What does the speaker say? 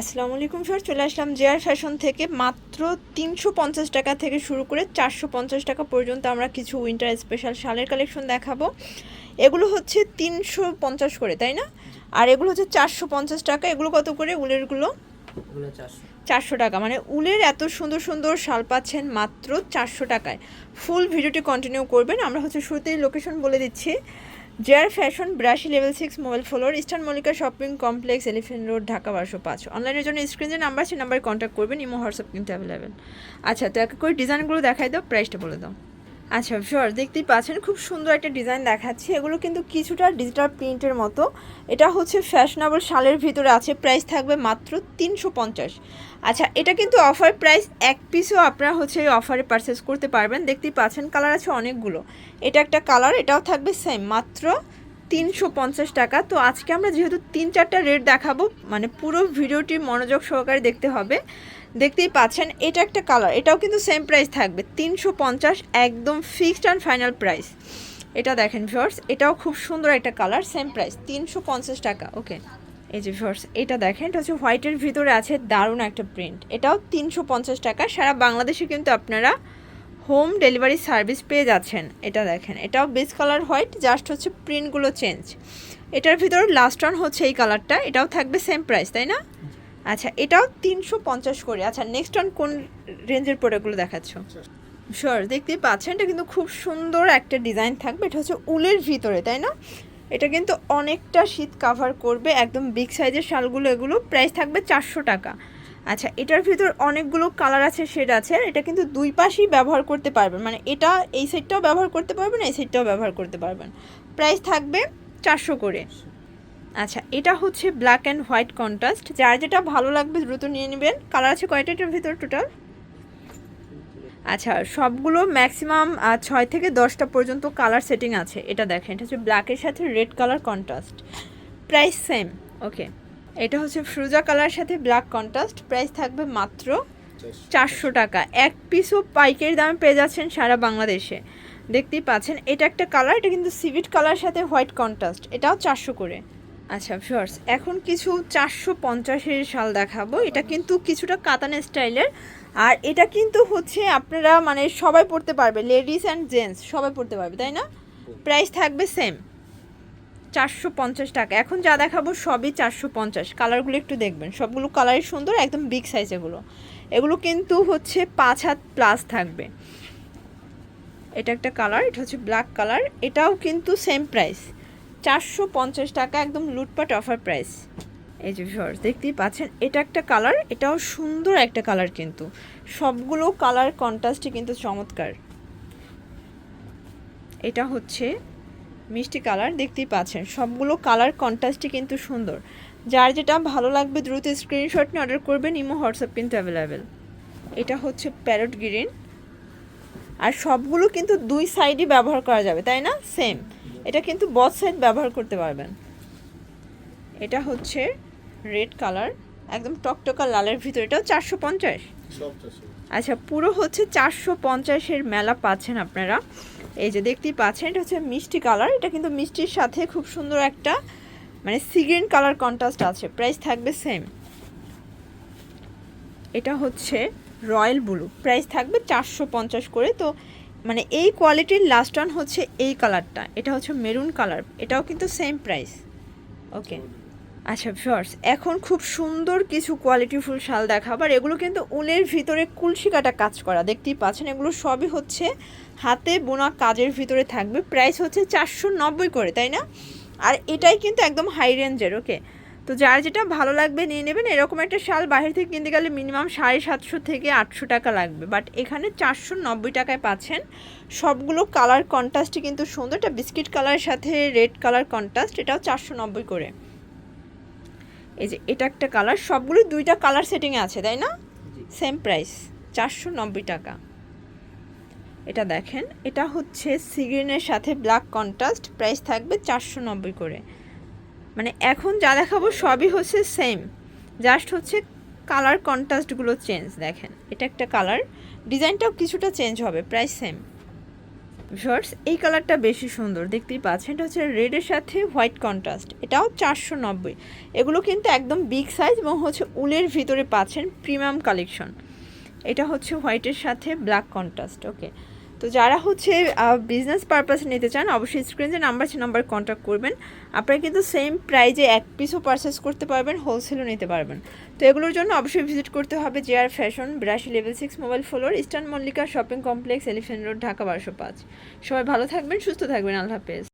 আসসালামু আলাইকুম স্যার। চলে আসলাম জেআর ফ্যাশন থেকে মাত্র তিনশো পঞ্চাশ টাকা থেকে শুরু করে চারশো পঞ্চাশ টাকা পর্যন্ত আমরা কিছু উইন্টার স্পেশাল শালের কালেকশন দেখাবো। এগুলো হচ্ছে তিনশো পঞ্চাশ করে তাই না? আর এগুলো হচ্ছে চারশো পঞ্চাশ টাকা। এগুলো কত করে উলেরগুলো চারশো। টাকা। মানে উলের এত সুন্দর সুন্দর শাল পাচ্ছেন মাত্র চারশো টাকায়। ফুল ভিডিওটি কন্টিনিউ করবেন। আমরা হচ্ছে শুরুতেই লোকেশন বলে দিচ্ছি। জেয়ার fashion ব্রাশি level six mobile floor eastern Mallika shopping complex elephant road Dhaka বারোশো পাঁচ। অনলাইনের জন্য স্ক্রিনে নাম্বার আছে নাম্বারে কন্ট্যাক্ট করবেন ইমো হোয়াটসঅ্যাপ কিন্তু অ্যাভেলেবেল আচ্ছা তো এক করে ডিজাইনগুলো দেখাই দাও প্রাইসটা বলে দাও। আচ্ছা শিওর দেখতেই পাচ্ছেন, খুব সুন্দর একটা ডিজাইন দেখাচ্ছি। এগুলো কিন্তু কিছুটা ডিজিটাল প্রিন্টের মতো। এটা হচ্ছে ফ্যাশনেবল শালের ভিতরে আছে প্রাইস থাকবে মাত্র তিনশো পঞ্চাশ। আচ্ছা এটা কিন্তু অফার প্রাইস এক পিসও আপনারা হচ্ছে এই অফারে পারচেস করতে পারবেন। দেখতেই পাচ্ছেন কালার আছে অনেকগুলো। এটা একটা কালার এটাও থাকবে সেম মাত্র তিনশো পঞ্চাশ টাকা। তো আজকে আমরা যেহেতু তিন চারটা রেট দেখাবো মানে পুরো ভিডিওটি মনোযোগ সহকারে দেখতে হবে। দেখতেই পাচ্ছেন, এটা একটা কালার এটাও কিন্তু সেম প্রাইস থাকবে, তিনশো পঞ্চাশ একদম ফিক্সড অ্যান্ড ফাইনাল প্রাইস এটা দেখেন ভিওর্স এটাও খুব সুন্দর একটা কালার সেম প্রাইস তিনশো পঞ্চাশ টাকা ওকে এই যে ভিওর্স এটা দেখেন, এটা হচ্ছে হোয়াইটের ভিতরে আছে দারুণ একটা প্রিন্ট এটাও তিনশো পঞ্চাশ টাকা, সারা বাংলাদেশে কিন্তু আপনারা হোম ডেলিভারি সার্ভিস পেয়ে যাচ্ছেন। এটা দেখেন, এটাও বেস কালার হোয়াইট জাস্ট হচ্ছে প্রিন্টগুলো চেঞ্জ এটার ভিতর লাস্ট ওয়ান হচ্ছে এই কালারটা এটাও থাকবে সেম প্রাইস তাই না? আচ্ছা এটাও তিনশো পঞ্চাশ করে। আচ্ছা নেক্সট ওয়ান কোন রেঞ্জের প্রোডাক্টগুলো দেখাচ্ছ? শিওর দেখতেই পাচ্ছেন, এটা কিন্তু খুব সুন্দর একটা ডিজাইন থাকবে। এটা হচ্ছে উলের ভিতরে, তাই না? এটা কিন্তু অনেকটা শীত কাভার করবে, একদম বিগ সাইজের শালগুলো, এগুলো প্রাইস থাকবে চারশো টাকা। আচ্ছা এটার ভিতর অনেকগুলো কালার আছে শেড আছে, আর এটা কিন্তু দুই পাশেই ব্যবহার করতে পারবেন। মানে এটা এই সাইডটাও ব্যবহার করতে পারবেন, এই সাইডটাও ব্যবহার করতে পারবেন। প্রাইস থাকবে চারশো করে। আচ্ছা এটা হচ্ছে ব্ল্যাক অ্যান্ড হোয়াইট কন্ট্রাস্ট যার যেটা ভালো লাগবে দ্রুত নিয়ে নেবেন। কালার আছে কয়টা এটার ভিতর টোটাল আচ্ছা সবগুলো ম্যাক্সিমাম ছয় থেকে দশটা পর্যন্ত কালার সেটিং আছে। এটা দেখেন, এটা হচ্ছে ব্ল্যাকের সাথে red colour contrast price same okay এটা হচ্ছে ফ্রুজা কালার সাথে ব্ল্যাক কন্ট্রাস্ট প্রাইস থাকবে মাত্র চারশো টাকা। এক পিসও পাইকারি দামে পেয়ে যাচ্ছেন সারা বাংলাদেশে। দেখতেই পাচ্ছেন এটা একটা কালার এটা কিন্তু সিভিট কালার সাথে হোয়াইট কন্ট্রাস্ট এটাও চারশো করে। আচ্ছা ফিওর্স এখন কিছু চারশো পঞ্চাশের শাল দেখাবো। এটা কিন্তু কিছুটা কাতান স্টাইলের। আর এটা কিন্তু হচ্ছে আপনারা মানে সবাই পড়তে পারবে লেডিস অ্যান্ড জেন্টস সবাই পড়তে পারবে তাই না? প্রাইস থাকবে সেম চারশো পঞ্চাশ টাকা। এখন যা দেখাবো সবই চারশো পঞ্চাশ। কালারগুলো একটু দেখবেন। সবগুলো কালারই সুন্দর, একদম বিগ সাইজ এগুলো। এগুলো কিন্তু হচ্ছে পাঁচ হাত প্লাস থাকবে। এটা একটা কালার এটা হচ্ছে ব্ল্যাক কালার এটাও কিন্তু সেম প্রাইস চারশো পঞ্চাশ টাকা একদম লুটপাট অফার প্রাইস এই যে ভিউয়ার্স দেখতেই পাচ্ছেন, এটা একটা কালার এটাও সুন্দর একটা কালার কিন্তু। সবগুলো কালার কন্ট্রাস্টই কিন্তু চমৎকার। এটা হচ্ছে মিষ্টি কালার দেখতেই পাচ্ছেন। সবগুলো কালার কন্ট্রাস্টই কিন্তু সুন্দর। যার যেটা ভালো লাগবে দ্রুত স্ক্রিনশট নিয়ে অর্ডার করবেন ইমো হোয়াটসঅ্যাপ কিন্তু অ্যাভেলেবেল এটা হচ্ছে প্যারট গ্রিন আর সবগুলো কিন্তু দুই সাইডই ব্যবহার করা যাবে তাই না? সেম এটা কিন্তু বথ সাইড ব্যবহার করতে পারবেন। এটা হচ্ছে রেড কালার একদম টকটকা লালের ভিতরে। এটাও চারশো পঞ্চাশ? আচ্ছা পুরো হচ্ছে চারশো পঞ্চাশের মেলা পাচ্ছেন আপনারা। এই যে দেখতেই পাচ্ছেন, এটা হচ্ছে মিষ্টি কালার। এটা কিন্তু মিষ্টির সাথে খুব সুন্দর একটা মানে সিগ্রিন কালার কন্ট্রাস্ট আছে। প্রাইস থাকবে সেম এটা হচ্ছে রয়্যাল ব্লু। প্রাইস থাকবে চারশো পঞ্চাশ করে। তো মানে এই কোয়ালিটির লাস্ট ওয়ান হচ্ছে এই কালারটা। এটা হচ্ছে মেরুন কালার। এটাও কিন্তু সেম প্রাইস ওকে আচ্ছা ফিওর্স এখন খুব সুন্দর কিছু কোয়ালিটিফুল শাল দেখাবো। আর এগুলো কিন্তু উলের ভিতরে কুলসি কাটা কাজ করা, দেখতেই পাচ্ছেন? এগুলো সবই হচ্ছে হাতে বোনা কাজের ভিতরে থাকবে। প্রাইস হচ্ছে চারশো নব্বই করে, তাই না? আর এটাই কিন্তু একদম হাই রেঞ্জের ওকে তো যার যেটা ভালো লাগবে নিয়ে নেবেন। এরকম একটা শাল বাইরে থেকে কিনতে গেলে মিনিমাম সাড়ে সাতশো থেকে আটশো টাকা লাগবে। বাট এখানে চারশো নব্বই টাকায় পাচ্ছেন। সবগুলো কালার কন্ট্রাস্টই কিন্তু সুন্দর। এটা বিস্কিট কালারের সাথে রেড কালার কন্ট্রাস্ট এটাও চারশো নব্বই করে। এই যে এটা একটা কালার সবগুলো দুইটা কালার সেটিংয়ে আছে তাই না? সেম প্রাইস চারশো নব্বই টাকা। এটা দেখেন এটা হচ্ছে সিগ্রিনের সাথে ব্ল্যাক কন্ট্রাস্ট প্রাইস থাকবে চারশো নব্বই করে। মানে এখন যা দেখাবো সবই হচ্ছে সেম জাস্ট হচ্ছে কালার কন্ট্রাস্টগুলো চেঞ্জ দেখেন। এটা একটা কালার ডিজাইনটাও কিছুটা চেঞ্জ হবে প্রাইস সেম ভিউয়ার্স, এই কালারটা বেশি সুন্দর, দেখতেই পাচ্ছেন। এটা হচ্ছে রেডের সাথে হোয়াইট কন্ট্রাস্ট। এটাও চারশো নব্বই। এগুলো কিন্তু একদম বিগ সাইজ এবং হচ্ছে উলের ভিতরে পাচ্ছেন প্রিমিয়াম কালেকশন। এটা হচ্ছে হোয়াইটের সাথে ব্ল্যাক কন্ট্রাস্ট, ওকে। তো যারা হচ্ছে বিজনেস পারপাসে নিতে চান, অবশ্যই স্ক্রিনে যে নাম্বার আছে নাম্বার কন্ট্যাক্ট করবেন। আপনারা কিন্তু সেম প্রাইজে এক পিসও পারচেস করতে পারবেন হোলসেলও নিতে পারবেন। তো এগুলোর জন্য অবশ্যই ভিজিট করতে হবে J R fashion ব্রাশি level six mobile floor eastern Mallika shopping complex elephant road Dhaka বারোশো পাঁচ। সবাই ভালো থাকবেন, সুস্থ থাকবেন, আল্লাহ হাফেজ।